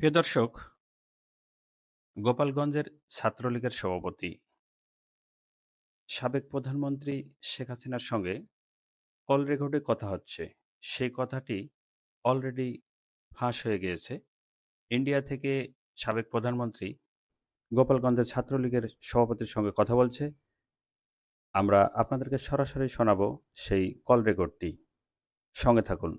প্রিয় দর্শক, গোপালগঞ্জের ছাত্রলীগের সভাপতি সাবেক প্রধানমন্ত্রী শেখ হাসিনার সঙ্গে কল রেকর্ডে কথা হচ্ছে। সেই কথাটি অলরেডি ফাঁস হয়ে গিয়েছে। ইন্ডিয়া থেকে সাবেক প্রধানমন্ত্রী গোপালগঞ্জের ছাত্রলীগের সভাপতির সঙ্গে কথা বলছে। আমরা আপনাদেরকে সরাসরি শোনাবো সেই কল রেকর্ডটি। সঙ্গে থাকুন।